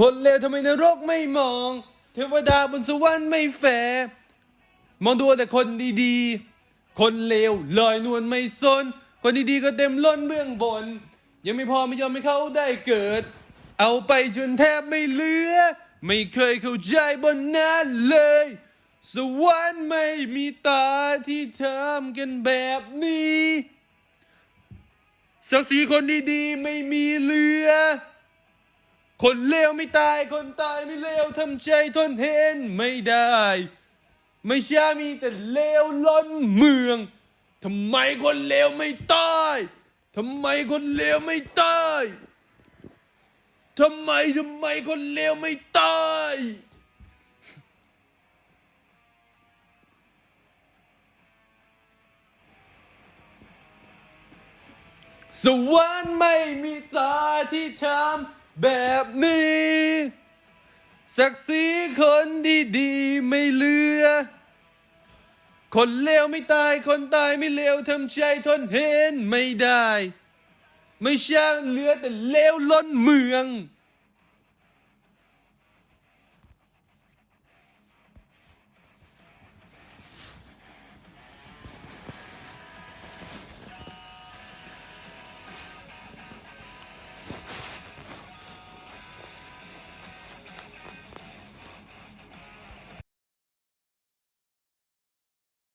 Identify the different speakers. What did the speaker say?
Speaker 1: คนเลวทำไมนรกไม่มอง เทวดาบนสวรรค์ไม่แฟร์มองดูแต่คนดีๆ คนเลวลอยนวลไม่สน คนดีๆก็เต็มล้นเบื้องบน ยังไม่พอไม่ยอมให้เขาได้เกิด เอาไปจนแทบไม่เหลือ ไม่เคยเข้าใจบนนั้นเลย สวรรค์ไม่มีตาที่ทำกันแบบนี้ศักดิ์ศรีคนดีๆไม่มีเหลือ คนเลวไม่ตาย คนตายไม่เลวทำใจทนเห็นไม่ได้ ไม่ใช่มีแต่เลวล้นเมืองทำไมคนเลวไม่ตายทำไมคนเลวไม่ตายทำไมทำไมคนเลวไม่ตายสวรรค์ไม่มีตาที่ทำ แบบนี้ศักดิ์ศรีคนดีๆไม่เหลือ คนเลวไม่ตายคนตายไม่เลวทำใจทนเห็นไม่ได้ ไม่ช่างเหลือแต่เลวล้นเมือง